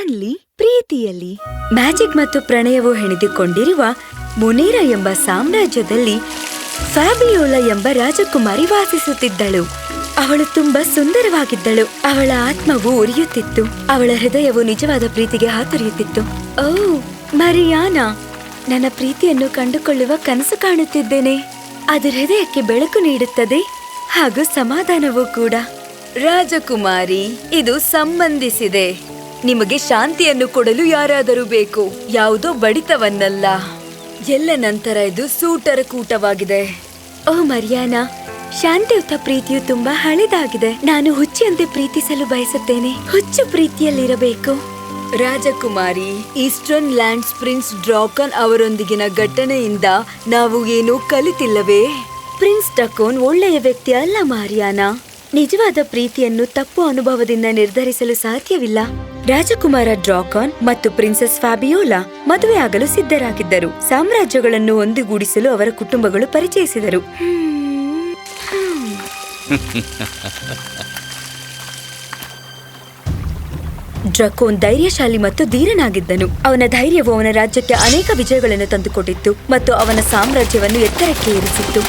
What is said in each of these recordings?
Stanley ಪ್ರೀತಿಯಲ್ಲಿ, magic ಮತ್ತು ಪ್ರಣಯವು ಹೆಣೆದುಕೊಂಡಿರುವ ಮುನೇರ ಎಂಬ ಸಾಮ್ರಾಜ್ಯದಲ್ಲಿ ಫ್ಯಾಬಿಯೋಲ ಎಂಬ ರಾಜಕುಮಾರಿ ವಾಸಿಸುತ್ತಿದ್ದಳು. ಅವಳು ತುಂಬಾ ಸುಂದರವಾಗಿದ್ದಳು. ಅವಳ ಆತ್ಮವು ಉರಿಯುತ್ತಿತ್ತು. ಅವಳ ಹೃದಯವು ನಿಜವಾದ ಪ್ರೀತಿಗೆ ಹಾತೊರೆಯುತ್ತಿತ್ತು. ಓ, ಮರಿಯಾನಾ, ನನ್ನ ಪ್ರೀತಿಯನ್ನು ಕಂಡುಕೊಳ್ಳುವ ಕನಸು ಕಾಣುತ್ತಿದ್ದೇನೆ. ಅದು ಹೃದಯಕ್ಕೆ ಬೆಳಕು ನೀಡುತ್ತದೆ ಹಾಗೂ ಸಮಾಧಾನವೂ ಕೂಡ. ರಾಜಕುಮಾರಿ, ಇದು ಸಂಬಂಧಿಸಿದೆ. ನಿಮಗೆ ಶಾಂತಿಯನ್ನು ಕೊಡಲು ಯಾರಾದರೂ ಬೇಕು. ಯಾವುದೋ ಬಡಿತವನ್ನಲ್ಲ. ಎಲ್ಲ ನಂತರ ಇದು ಸೂಟರ ಕೂಟವಾಗಿದೆ. ಓ ಮರಿಯಾನಾ ಶಾಂತಿಯುತ ಪ್ರೀತಿಯು ತುಂಬಾ ಹಳೆದಾಗಿದೆ. ನಾನು ಹುಚ್ಚಿಯಂತೆ ಪ್ರೀತಿಸಲು ಬಯಸುತ್ತೇನೆ. ಹುಚ್ಚು ಪ್ರೀತಿಯಲ್ಲಿರಬೇಕು. ರಾಜಕುಮಾರಿ ಈಸ್ಟರ್ನ್ ಲ್ಯಾಂಡ್ಸ್ ಪ್ರಿನ್ಸ್ ಡ್ರಾಕನ್ ಅವರೊಂದಿಗಿನ ಘಟನೆಯಿಂದ ನಾವು ಏನೂ ಕಲಿತಿಲ್ಲವೇ? ಪ್ರಿನ್ಸ್ ಡಕೋನ್ ಒಳ್ಳೆಯ ವ್ಯಕ್ತಿ ಅಲ್ಲ ಮಾರಿಯಾನಾ. ನಿಜವಾದ ಪ್ರೀತಿಯನ್ನು ತಪ್ಪು ಅನುಭವದಿಂದ ನಿರ್ಧರಿಸಲು ಸಾಧ್ಯವಿಲ್ಲ. ರಾಜಕುಮಾರ ಡ್ರಾಕಾನ್ ಮತ್ತು ಪ್ರಿನ್ಸೆಸ್ ಫ್ಯಾಬಿಯೋಲಾ ಮದುವೆಯಾಗಲು ಸಿದ್ಧರಾಗಿದ್ದರು. ಸಾಮ್ರಾಜ್ಯಗಳನ್ನು ಒಂದುಗೂಡಿಸಲು ಅವರ ಕುಟುಂಬಗಳು ಪರಿಚಯಿಸಿದರು. ಡ್ರಕೋನ್ ಧೈರ್ಯಶಾಲಿ ಮತ್ತು ಧೀರನಾಗಿದ್ದನು. ಅವನ ಧೈರ್ಯವು ಅವನ ರಾಜ್ಯಕ್ಕೆ ಅನೇಕ ವಿಜಯಗಳನ್ನು ತಂದುಕೊಟ್ಟಿತ್ತು ಮತ್ತು ಅವನ ಸಾಮ್ರಾಜ್ಯವನ್ನು ಎತ್ತರಕ್ಕೆ ಏರಿಸಿತ್ತು.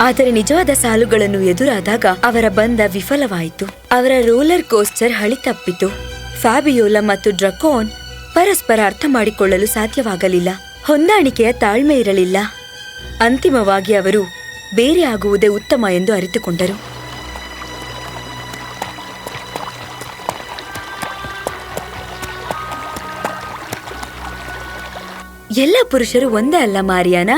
ಆದರೆ ನಿಜವಾದ ಸಾಲುಗಳನ್ನು ಎದುರಾದಾಗ ಅವರ ಬಂಧ ವಿಫಲವಾಯಿತು. ಅವರ ರೋಲರ್ ಕೋಸ್ಟರ್ ಹಳಿ ತಪ್ಪಿತು. ಫ್ಯಾಬಿಯೋಲ ಮತ್ತು ಡ್ರಕೋನ್ ಪರಸ್ಪರ ಅರ್ಥ ಮಾಡಿಕೊಳ್ಳಲು ಸಾಧ್ಯವಾಗಲಿಲ್ಲ. ಹೊಂದಾಣಿಕೆಯ ತಾಳ್ಮೆ ಇರಲಿಲ್ಲ. ಅಂತಿಮವಾಗಿ ಅವರು ಬೇರೆ ಆಗುವುದೇ ಉತ್ತಮ ಎಂದು ಅರಿತುಕೊಂಡರು. ಎಲ್ಲ ಪುರುಷರು ಒಂದೇ ಅಲ್ಲ ಮಾರಿಯಾನ?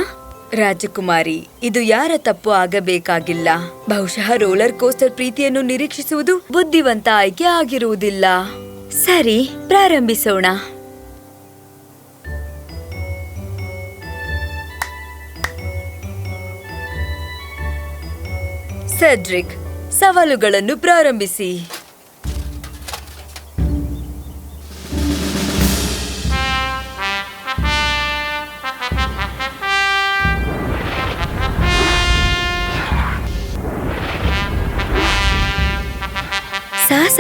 ರಾಜಕುಮಾರಿ ಇದು ಯಾರ ತಪ್ಪು ಆಗಬೇಕಾಗಿಲ್ಲ. ಬಹುಶಃ ರೋಲರ್ ಕೋಸ್ಟರ್ ಪ್ರೀತಿಯನ್ನು ನಿರೀಕ್ಷಿಸುವುದು ಬುದ್ಧಿವಂತ ಆಯ್ಕೆ ಆಗಿರುವುದಿಲ್ಲ. ಸರಿ ಪ್ರಾರಂಭಿಸೋಣ. ಸೆಡ್ರಿಕ್ ಸವಾಲುಗಳನ್ನು ಪ್ರಾರಂಭಿಸಿ.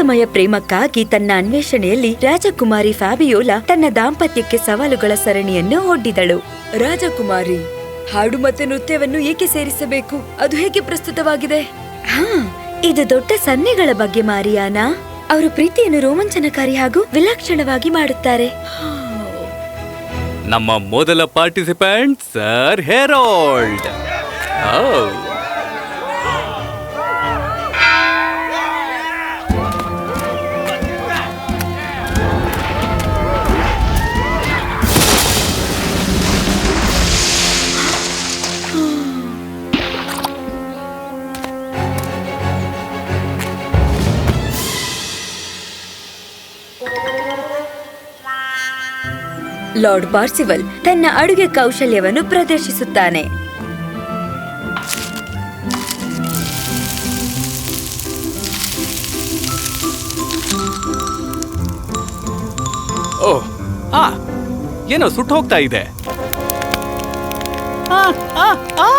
ಸಾಹಸಮಯ ಪ್ರೇಮಕ್ಕಾಗಿ ತನ್ನ ಅನ್ವೇಷಣೆಯಲ್ಲಿ ರಾಜಕುಮಾರಿ ಫ್ಯಾಬಿಯೋಲಾ ತನ್ನ ದಾಂಪತ್ಯಕ್ಕೆ ಸವಾಲುಗಳ ಸರಣಿಯನ್ನು ಒಡ್ಡಿದಳು. ರಾಜಕುಮಾರಿ ಹಾಡು ಮತ್ತೆ ನೃತ್ಯವನ್ನು ಏಕೆ ಸೇರಿಸಬೇಕು? ಅದು ಹೇಗೆ ಪ್ರಸ್ತುತವಾಗಿದೆ? ಹಾ ಇದು ದೊಡ್ಡ ಸನ್ನೆಗಳ ಬಗ್ಗೆ ಮಾರಿಯಾನ. ಅವರು ಪ್ರೀತಿಯನ್ನು ರೋಮಾಂಚನಕಾರಿ ಹಾಗೂ ವಿಲಕ್ಷಣವಾಗಿ ಮಾಡುತ್ತಾರೆ. ನಮ್ಮ ಮೊದಲ participant sir Harold. Lord Percival ತನ್ನ ಅಡುಗೆ ಕೌಶಲ್ಯವನ್ನು ಪ್ರದರ್ಶಿಸುತ್ತಾನೆ ಓ ಆ ಏನೋ ಸುಟ್ಟು ಹೋಗ್ತಾ ಇದೆ ಆ, ಆ, ಆ!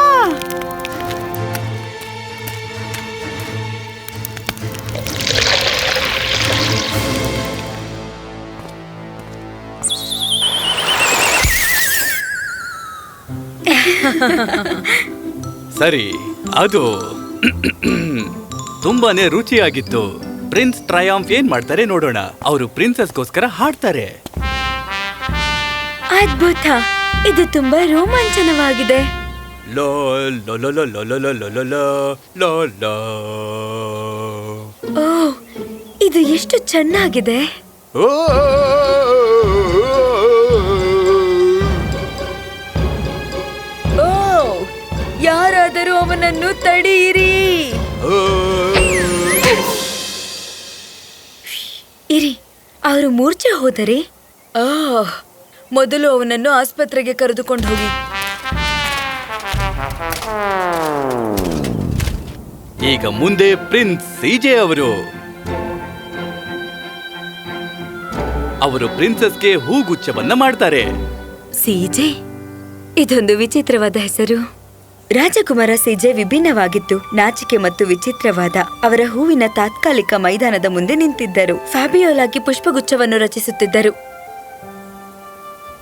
ಸರಿ ಅದು ತುಂಬಾನೇ ರುಚಿಯಾಗಿತ್ತು ಪ್ರಿನ್ಸ್ ಟ್ರಯಾಂಫ್ ಏನ್ ಮಾಡ್ತಾರೆ ನೋಡೋಣ ಅವರು ಪ್ರಿನ್ಸಸ್ಗೋಸ್ಕರ ಹಾಡ್ತಾರೆ ಅದ್ಭುತ ಇದು ತುಂಬಾ ರೋಮಾಂಚನವಾಗಿದೆ ಲೋ ಲೋ ಲೋ ಲೋ ಲೋ ಲೋ ಲೋ ಲೋ ಲೋ ಲೋ ಲೋ ಓ ಇದು ಎಷ್ಟು ಚೆನ್ನಾಗಿದೆ ಓ ಓ ನನ್ನನ್ನು ತಡೆಯಿರಿ. ಇರಿ ಅವರು ಮೂರ್ಛೆ ಹೋದರೆ? ಮೊದಲು ಅವನನ್ನು ಆಸ್ಪತ್ರೆಗೆ ಕರೆದುಕೊಂಡು ಹೋಗಿ. ಈಗ ಮುಂದೆ ಪ್ರಿನ್ಸ್ ಸಿಜೆ ಅವರು. ಅವರು ಪ್ರಿನ್ಸಸ್ಗೆ ಹೂಗುಚ್ಛವನ್ನ ಮಾಡ್ತಾರೆ. ಸಿಜೆ ಇದೊಂದು ವಿಚಿತ್ರವಾದ ಹೆಸರು. ರಾಜಕುಮಾರ ಸಿಜೆ ವಿಭಿನ್ನವಾಗಿತ್ತು ನಾಚಿಕೆ ಮತ್ತು ವಿಚಿತ್ರವಾದ ಅವರ ಹೂವಿನ ತಾತ್ಕಾಲಿಕ ಮೈದಾನದ ಮುಂದೆ ನಿಂತಿದ್ದರು. ಫ್ಯಾಬಿಯೋಲಾಗಿ ಪುಷ್ಪಗುಚ್ಛವನ್ನು ರಚಿಸುತ್ತಿದ್ದರು.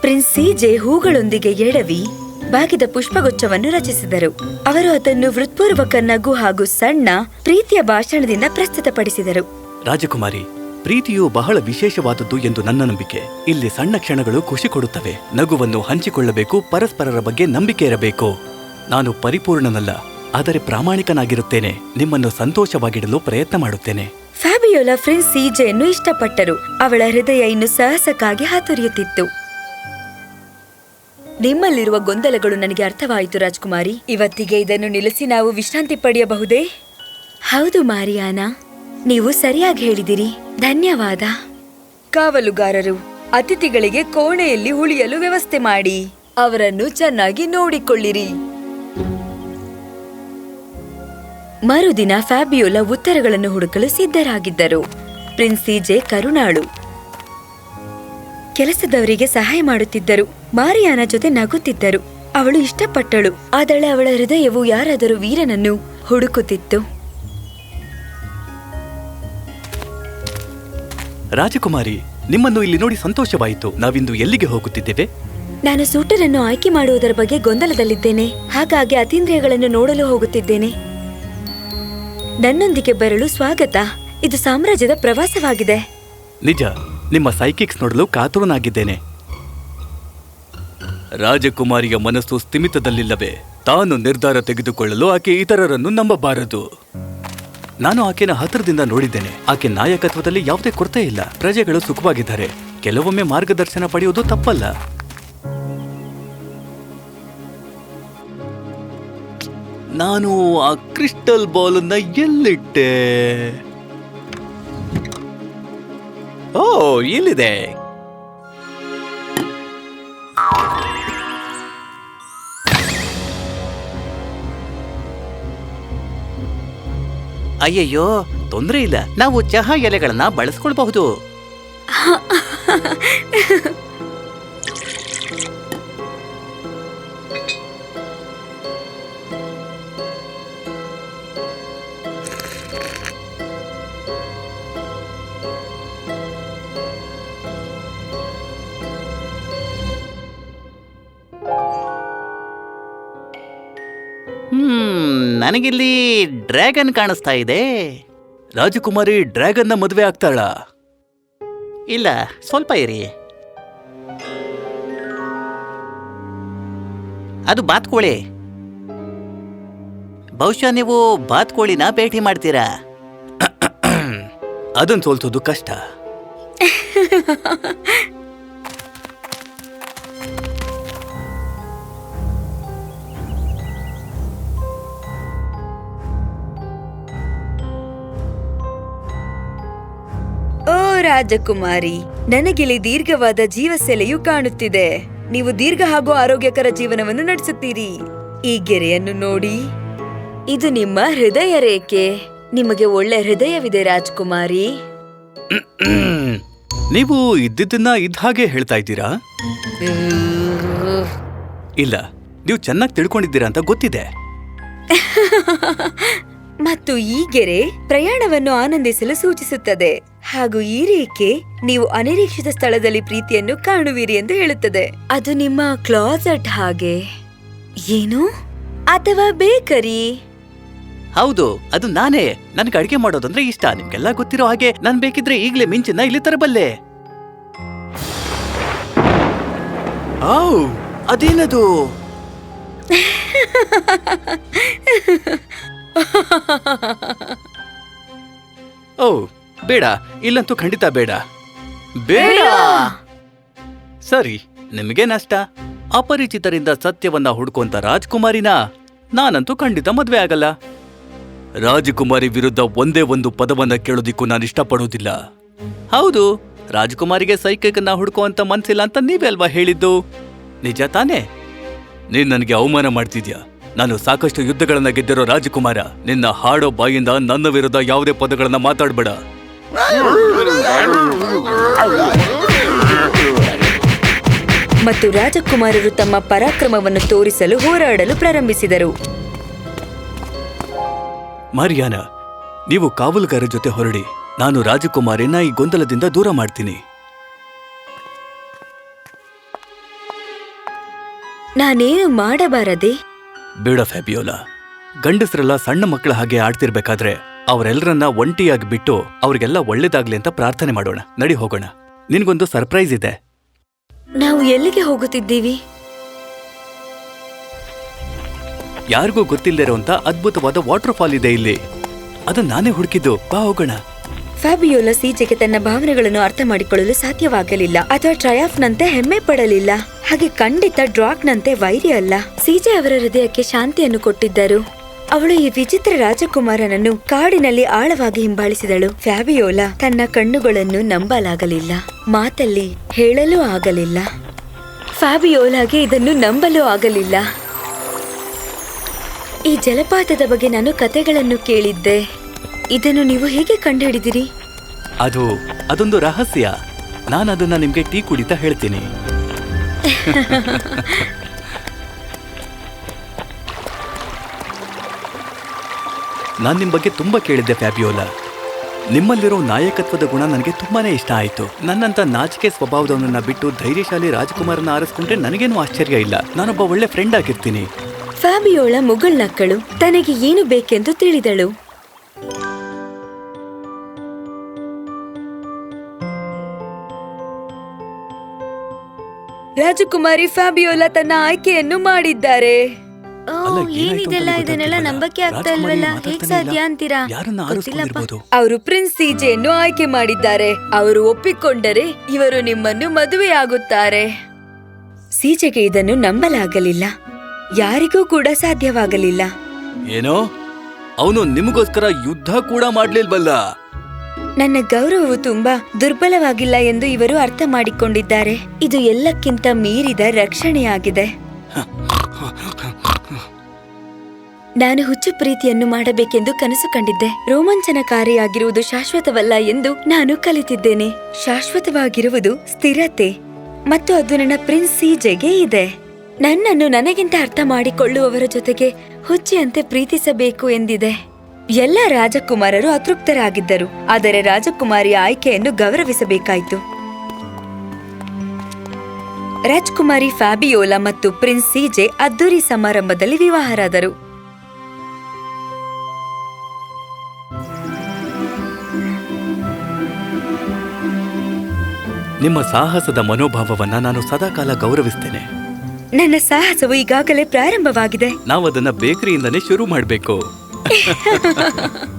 ಪ್ರಿನ್ಸ್ ಸಿಜೆ ಹೂಗಳೊಂದಿಗೆ ಎಡವಿ ಬಾಗಿದ ಪುಷ್ಪಗುಚ್ಛವನ್ನು ರಚಿಸಿದರು. ಅವರು ಅದನ್ನು ಹೃತ್ಪೂರ್ವಕ ನಗು ಹಾಗೂ ಸಣ್ಣ ಪ್ರೀತಿಯ ಭಾಷಣದಿಂದ ಪ್ರಸ್ತುತಪಡಿಸಿದರು. ರಾಜಕುಮಾರಿ, ಪ್ರೀತಿಯು ಬಹಳ ವಿಶೇಷವಾದದ್ದು ಎಂದು ನನ್ನ ನಂಬಿಕೆ. ಇಲ್ಲಿ ಸಣ್ಣ ಕ್ಷಣಗಳು ಖುಷಿ ಕೊಡುತ್ತವೆ. ನಗುವನ್ನು ಹಂಚಿಕೊಳ್ಳಬೇಕು, ಪರಸ್ಪರರ ಬಗ್ಗೆ ನಂಬಿಕೆ ಇರಬೇಕು. ನಾನು ಪರಿಪೂರ್ಣನಲ್ಲ, ಆದರೆ ಪ್ರಾಮಾಣಿಕನಾಗಿರುತ್ತೇನೆ, ನಿಮ್ಮನ್ನು ಸಂತೋಷವಾಗಿಡಲು ಪ್ರಯತ್ನ ಮಾಡುತ್ತೇನೆ. ಫ್ಯಾಬಿಯೋಲಾ ಫ್ರೆಂಡ್ಸ್ ಸೀಜೆಯನ್ನು ಇಷ್ಟಪಟ್ಟರು. ಅವಳ ಹೃದಯ ಇನ್ನು ಸಾಹಸಕ್ಕಾಗಿ ಹಾತೊರೆಯುತ್ತಿತ್ತು. ನಿಮ್ಮಲ್ಲಿರುವ ಗೊಂದಲಗಳು ನನಗೆ ಅರ್ಥವಾಯಿತು, ರಾಜ್ಕುಮಾರಿ. ಇವತ್ತಿಗೆ ಇದನ್ನು ನಿಲ್ಲಿಸಿ ನಾವು ವಿಶ್ರಾಂತಿ ಪಡೆಯಬಹುದೇ? ಹೌದು, ಮಾರಿಯಾನಾ. ನೀವು ಸರಿಯಾಗಿ ಹೇಳಿದಿರಿ. ಧನ್ಯವಾದ. ಕಾವಲುಗಾರರು, ಅತಿಥಿಗಳಿಗೆ ಕೋಣೆಯಲ್ಲಿ ಉಳಿಯಲು ವ್ಯವಸ್ಥೆ ಮಾಡಿ. ಅವರನ್ನು ಚೆನ್ನಾಗಿ ನೋಡಿಕೊಳ್ಳಿರಿ. ಮರುದಿನ ಫ್ಯಾಬಿಯೋಲಾ ಉತ್ತರಗಳನ್ನು ಹುಡುಕಲು ಸಿದ್ಧರಾಗಿದ್ದರು. ಪ್ರಿನ್ಸಿ ಜೆ. ಕರುಣಾಳು. ಕೆಲಸದವರಿಗೆ ಸಹಾಯ ಮಾಡುತ್ತಿದ್ದರು. ಮಾರಿಯಾನ ಜೊತೆ ನಗುತ್ತಿದ್ದರು. ಅವಳು ಇಷ್ಟಪಟ್ಟಳು. ಆದರೆ ಅವಳ ಹೃದಯವು ಯಾರಾದರೂ ವೀರನನ್ನು ಹುಡುಕುತ್ತಿತ್ತು. ರಾಜಕುಮಾರಿ, ನಿಮ್ಮನ್ನು ಇಲ್ಲಿ ನೋಡಿ ಸಂತೋಷವಾಯಿತು. ನಾವಿಂದು ಎಲ್ಲಿಗೆ ಹೋಗುತ್ತಿದ್ದೇವೆ? ನಾನು ಸೂಟರನ್ನು ಆಯ್ಕೆ ಮಾಡುವುದರ ಬಗ್ಗೆ ಗೊಂದಲದಲ್ಲಿದ್ದೇನೆ. ಹಾಗಾಗಿ ಅತೀಂದ್ರಿಯಗಳನ್ನು ನೋಡಲು ಹೋಗುತ್ತಿದ್ದೇನೆ. ನನ್ನೊಂದಿಗೆ ಬರಲು ಸ್ವಾಗತ. ಇದು ಸಾಮ್ರಾಜ್ಯದ ಪ್ರವಾಸವಾಗಿದೆ. ನಿಜ, ನಿಮ್ಮ ಸೈಕಿಕ್ಸ್ ನೋಡಲು ಕಾತುರನಾಗಿದ್ದೇನೆ. ರಾಜಕುಮಾರಿಯ ಮನಸ್ಸು ಸ್ಥಿಮಿತದಲ್ಲಿಲ್ಲವೇ? ತಾನು ನಿರ್ಧಾರ ತೆಗೆದುಕೊಳ್ಳಲು ಆಕೆ ಇತರರನ್ನು ನಂಬಬಾರದು. ನಾನು ಆಕೆನ ಹತ್ತಿರದಿಂದ ನೋಡಿದ್ದೇನೆ. ಆಕೆ ನಾಯಕತ್ವದಲ್ಲಿ ಯಾವುದೇ ಕೊರತೆ ಇಲ್ಲ. ಪ್ರಜೆಗಳು ಸುಖವಾಗಿದ್ದಾರೆ. ಕೆಲವೊಮ್ಮೆ ಮಾರ್ಗದರ್ಶನ ಪಡೆಯುವುದು ತಪ್ಪಲ್ಲ. ನಾನು ಆ ಕ್ರಿಸ್ಟಲ್ ಬಾಲ್ ಅನ್ನ ಎಲ್ಲಿಟ್ಟೆ? ಓ, ಇಲ್ಲಿದೆ. ಅಯ್ಯಯ್ಯೋ, ತೊಂದರೆ ಇಲ್ಲ. ನಾವು ಚಹಾ ಎಲೆಗಳನ್ನ ಬಳಸ್ಕೊಳ್ಬಹುದು. ಹ್ಮ್ ನನಗಿಲ್ಲಿ ಡ್ರ್ಯಾಗನ್ ಕಾಣಿಸ್ತಾ ಇದೆ. ರಾಜಕುಮಾರಿ ಡ್ರ್ಯಾಗನ್ನ ಮದುವೆ ಆಗ್ತಾಳ? ಇಲ್ಲ ಸ್ವಲ್ಪ ಇರಿ. ಅದು ಬಾತ್ಕೋಳಿ. ಬಹುಶಃ ನೀವು ಬಾತ್ಕೋಳಿನ ಭೇಟಿ ಮಾಡ್ತೀರಾ? ಅದನ್ನು ಸೋಲ್ಸೋದು ಕಷ್ಟ. ರಾಜಕುಮಾರಿ ನನಗಿಲ್ಲಿ ದೀರ್ಘವಾದ ಜೀವಸೆಲೆಯು ಕಾಣುತ್ತಿದೆ. ನೀವು ದೀರ್ಘ ಹಾಗೂ ಆರೋಗ್ಯಕರ ಜೀವನವನ್ನು ನಡೆಸುತ್ತೀರಿ. ಈ ಗೆರೆಯನ್ನು ನೋಡಿ. ಇದು ನಿಮ್ಮ ಹೃದಯ ರೇಖೆ. ನಿಮಗೆ ಒಳ್ಳೆ ಹೃದಯವಿದೆ ರಾಜ್ಕುಮಾರಿ. ನೀವು ಇದ್ದಿದ್ದನ್ನ ಇದ್ದ ಹಾಗೆ ಹೇಳ್ತಾ ಇದ್ದೀರಾ? ಇಲ್ಲ ನೀವು ಚೆನ್ನಾಗಿ ತಿಳ್ಕೊಂಡಿದ್ದೀರಾ ಅಂತ ಗೊತ್ತಿದೆ. ಮತ್ತು ಈ ಗೆರೆ ಪ್ರಯಾಣವನ್ನು ಆನಂದಿಸಲು ಸೂಚಿಸುತ್ತದೆ. ಹಾಗೂ ಈ ರೇಖೆ ನೀವು ಅನಿರೀಕ್ಷಿತ ಸ್ಥಳದಲ್ಲಿ ಪ್ರೀತಿಯನ್ನು ಕಾಣುವಿರಿ ಎಂದು ಹೇಳುತ್ತದೆ. ಅದು ನಿಮ್ಮ ಕ್ಲಾಸೆಟ್ ಹಾಗೆ. ಏನು? ಅಥವಾ ಬೇಕರಿ? ಹೌದು ಅದು ನಾನೇ. ನನ್ಗೆ ಅಡಿಗೆ ಮಾಡೋದಂದ್ರೆ ಇಷ್ಟ. ನಿಮ್ಗೆಲ್ಲ ಗೊತ್ತಿರೋ ಹಾಗೆ ನಾನು ಬೇಕಿದ್ರೆ ಈಗ್ಲೇ ಮಿಂಚಿನ ಇಲ್ಲಿ ತರಬಲ್ಲೆ. ಅದೇನದು? ಓ ಬೇಡ ಇಲ್ಲಂತೂ ಖಂಡಿತ ಬೇಡ. ಬೇಡ? ಸರಿ ನಿಮಗೆ ನಷ್ಟ. ಅಪರಿಚಿತರಿಂದ ಸತ್ಯವನ್ನ ಹುಡ್ಕೊಂತ ರಾಜ್ಕುಮಾರಿನ ನಾನಂತೂ ಖಂಡಿತ ಮದ್ವೆ ಆಗಲ್ಲ. ರಾಜಕುಮಾರಿ ವಿರುದ್ಧ ಒಂದೇ ಒಂದು ಪದವನ್ನ ಕೇಳೋದಿಕ್ಕೂ ನಾನು ಇಷ್ಟಪಡೋದಿಲ್ಲ ಹೌದು ರಾಜಕುಮಾರಿಗೆ ಸೈಕೈಕನ್ನ ಹುಡುಕುವಂತ ಮನ್ಸಿಲ್ಲ ಅಂತ ನೀವೇ ಅಲ್ವಾ ಹೇಳಿದ್ದು? ನಿಜ ತಾನೇ? ನೀನ್ ನನಗೆ ಅವಮಾನ ಮಾಡ್ತಿದ್ಯಾ? ನಾನು ಸಾಕಷ್ಟು ಯುದ್ಧಗಳನ್ನ ಗೆದ್ದಿರೋ ರಾಜಕುಮಾರ ನಿನ್ನ ಹಾಡೋ ಬಾಯಿಂದ ನನ್ನ ವಿರುದ್ಧ ಯಾವುದೇ ಪದಗಳನ್ನ ಮಾತಾಡ್ಬೇಡ. ಮತ್ತು ರಾಜಕುಮಾರರು ತಮ್ಮ ಪರಾಕ್ರಮವನ್ನು ತೋರಿಸಲು ಹೋರಾಡಲು ಪ್ರಾರಂಭಿಸಿದರು. ಮಾರಿಯಾನ ನೀವು ಕಾವಲುಗಾರ ಜೊತೆ ಹೊರಡಿ. ನಾನು ರಾಜಕುಮಾರಿನ ಈ ಗೊಂದಲದಿಂದ ದೂರ ಮಾಡ್ತೀನಿ. ನಾನೇನು ಮಾಡಬಾರದೆ? ಬೇಡ ಫ್ಯಾಬಿಯೋಲಾ. ಗಂಡಸರೆಲ್ಲ ಸಣ್ಣ ಮಕ್ಕಳ ಹಾಗೆ ಆಡ್ತಿರ್ಬೇಕಾದ್ರೆ ಅವರೆಲ್ಲರನ್ನ ಒಂಟಿಯಾಗಿ ಬಿಟ್ಟು ಅವ್ರಿಗೆಲ್ಲ ಒಳ್ಳೇದಾಗ್ಲಿ ಅಂತ ಪ್ರಾರ್ಥನೆ ಮಾಡೋಣ. ನಡಿ ಹೋಗೋಣ. ನಿನ್ಗೊಂದು ಸರ್ಪ್ರೈಸ್ ಇದೆ. ನಾವು ಎಲ್ಲಿಗೆ ಹೋಗುತ್ತಿದ್ದೀವಿ? ಯಾರಿಗೂ ಗೊತ್ತಿಲ್ಲದಿರುವಂತ ಅದ್ಭುತವಾದ ವಾಟರ್ ಫಾಲ್ ಇದೆ ಇಲ್ಲಿ. ಅದನ್ನ ನಾನೇ ಹುಡುಕಿದ್ದು. ಬಾ ಹೋಗೋಣ. ಫ್ಯಾಬಿಯೋಲ ಸೀಜೆಗೆ ತನ್ನ ಭಾವನೆಗಳನ್ನು ಅರ್ಥ ಮಾಡಿಕೊಳ್ಳಲು ಸಾಧ್ಯವಾಗಲಿಲ್ಲ. ಅಥವಾ ಟ್ರಯಾಫ್ನಂತೆ ಹೆಮ್ಮೆ ಪಡಲಿಲ್ಲ. ಹಾಗೆ ಖಂಡಿತ ಡ್ರಾಕ್ನಂತೆ ವೈರಿ ಅಲ್ಲ. ಸೀಜೆ ಅವರ ಹೃದಯಕ್ಕೆ ಶಾಂತಿಯನ್ನು ಕೊಟ್ಟಿದ್ದರು. ಅವಳು ಈ ವಿಚಿತ್ರ ರಾಜಕುಮಾರನನ್ನು ಕಾಡಿನಲ್ಲಿ ಆಳವಾಗಿ ಹಿಂಬಾಲಿಸಿದಳು. ಫ್ಯಾಬಿಯೋಲಾ ತನ್ನ ಕಣ್ಣುಗಳನ್ನು ನಂಬಲಾಗಲಿಲ್ಲ. ಮಾತಲ್ಲಿ ಹೇಳಲು ಆಗಲಿಲ್ಲ. ಫ್ಯಾವಿಯೋಲಾಗೆ ಇದನ್ನು ನಂಬಲು ಆಗಲಿಲ್ಲ. ಈ ಜಲಪಾತದ ಬಗ್ಗೆ ನಾನು ಕತೆಗಳನ್ನು ಕೇಳಿದ್ದೆ. ಇದನ್ನು ನೀವು ಹೇಗೆ ಕಂಡುಹಿಡಿದಿರಿ? ಅದು ಅದೊಂದು ರಹಸ್ಯ. ನಾನು ಅದನ್ನ ನಿಮ್ಗೆ ಟೀ ಕುಡಿತಾ ಹೇಳ್ತೀನಿ. ನಾನ್ ನಿಮ್ಮ ಬಗ್ಗೆ ತುಂಬಾ ಕೇಳಿದ್ದೆ, ಫ್ಯಾಬಿಯೋಲಾ. ನಿಮ್ಮಲ್ಲಿರೋ ನಾಯಕತ್ವದ ಗುಣ ನನಗೆ ತುಂಬಾನೇ ಇಷ್ಟ ಆಯ್ತು. ನನ್ನಂತ ನಾಚಿಕೆ ಸ್ವಭಾವದವನನ್ನ ಬಿಟ್ಟು ಧೈರ್ಯಶಾಲಿ ರಾಜಕುಮಾರನ ಆರಿಸ್ಕೊಂಡ್ರೆ ನನಗೇನು ಆಶ್ಚರ್ಯ ಇಲ್ಲ. ನಾನೊಬ್ಬ ಒಳ್ಳೆ ಫ್ರೆಂಡ್ ಆಗಿರ್ತೀನಿ. ಫ್ಯಾಬಿಯೋಳ ಮುಗುಳ್ನಕ್ಕಳು ತನಗೆ ಏನು ಬೇಕೆಂದು ತಿಳಿದಳು. ರಾಜಕುಮಾರಿ ಫ್ಯಾಬಿಯೋಲಾ ತನ್ನ ಆಯ್ಕೆಯನ್ನು ಮಾಡಿದ್ದಾರೆ. ಇದನ್ನೆಲ್ಲ? ನಂಬಕ್ಕೆ ಆಗ್ತಾ ಇಲ್ವಲ್ಲ ಹೇಗ್ ಸಾಧ್ಯ ಅಂತೀರಾ? ಗೊತ್ತಿಲ್ಲಪ್ಪ. ಅವರು ಪ್ರಿನ್ಸ್ ಸೀಜೆಯನ್ನು ಆಯ್ಕೆ ಮಾಡಿದ್ದಾರೆ. ಅವರು ಒಪ್ಪಿಕೊಂಡರೆ ಇವರು ನಿಮ್ಮನ್ನು ಮದುವೆಯಾಗುತ್ತಾರೆ. ಸೀಜೆಗೆ ಇದನ್ನು ನಂಬಲಾಗಲಿಲ್ಲ. ಯಾರಿಗೂ ಕೂಡ ಸಾಧ್ಯವಾಗಲಿಲ್ಲ. ಏನೋ? ಅವನು ನಿಮಗೋಸ್ಕರ ಯುದ್ಧ ಕೂಡ ಮಾಡ್ಲಿಲ್ವಲ್ಲ? ನನ್ನ ಗೌರವವು ತುಂಬಾ ದುರ್ಬಲವಾಗಿಲ್ಲ ಎಂದು ಇವರು ಅರ್ಥ ಮಾಡಿಕೊಂಡಿದ್ದಾರೆ. ಇದು ಎಲ್ಲಕ್ಕಿಂತ ಮೀರಿದ ರಕ್ಷಣೆಯಾಗಿದೆ. ನಾನು ಹುಚ್ಚು ಪ್ರೀತಿಯನ್ನು ಮಾಡಬೇಕೆಂದು ಕನಸು ಕಂಡಿದ್ದೆ. ರೋಮಾಂಚನಕಾರಿಯಾಗಿರುವುದು ಶಾಶ್ವತವಲ್ಲ ಎಂದು ನಾನು ಕಲಿತಿದ್ದೇನೆ. ಶಾಶ್ವತವಾಗಿರುವುದು ಸ್ಥಿರತೆ. ಮತ್ತು ಅದು ನನ್ನ ಪ್ರಿನ್ಸ್ ಸೀಜೆಗೆ ಇದೆ. ನನ್ನನ್ನು ನನಗಿಂತ ಅರ್ಥ ಮಾಡಿಕೊಳ್ಳುವವರ ಜೊತೆಗೆ ಹುಚ್ಚಿಯಂತೆ ಪ್ರೀತಿಸಬೇಕು ಎಂದಿದೆ. ಎಲ್ಲ ರಾಜಕುಮಾರರು ಅತೃಪ್ತರಾಗಿದ್ದರು. ಆದರೆ ರಾಜಕುಮಾರಿಯ ಆಯ್ಕೆಯನ್ನು ಗೌರವಿಸಬೇಕಾಯಿತು. ರಾಜ್ಕುಮಾರಿ ಫ್ಯಾಬಿಯೋಲಾ ಮತ್ತು ಪ್ರಿನ್ಸ್ ಸಿಜೆ ಅದ್ದೂರಿ ಸಮಾರಂಭದಲ್ಲಿ ವಿವಾಹರಾದರು. ನಿಮ್ಮ ಸಾಹಸದ ಮನೋಭಾವವನ್ನ ನಾನು ಸದಾಕಾಲ ಗೌರವಿಸ್ತೇನೆ. ನನ್ನ ಸಾಹಸವು ಈಗಾಗಲೇ ಪ್ರಾರಂಭವಾಗಿದೆ. ನಾವು ಅದನ್ನ ಬೇಕರಿಯಿಂದನೇ ಶುರು ಮಾಡ್ಬೇಕು.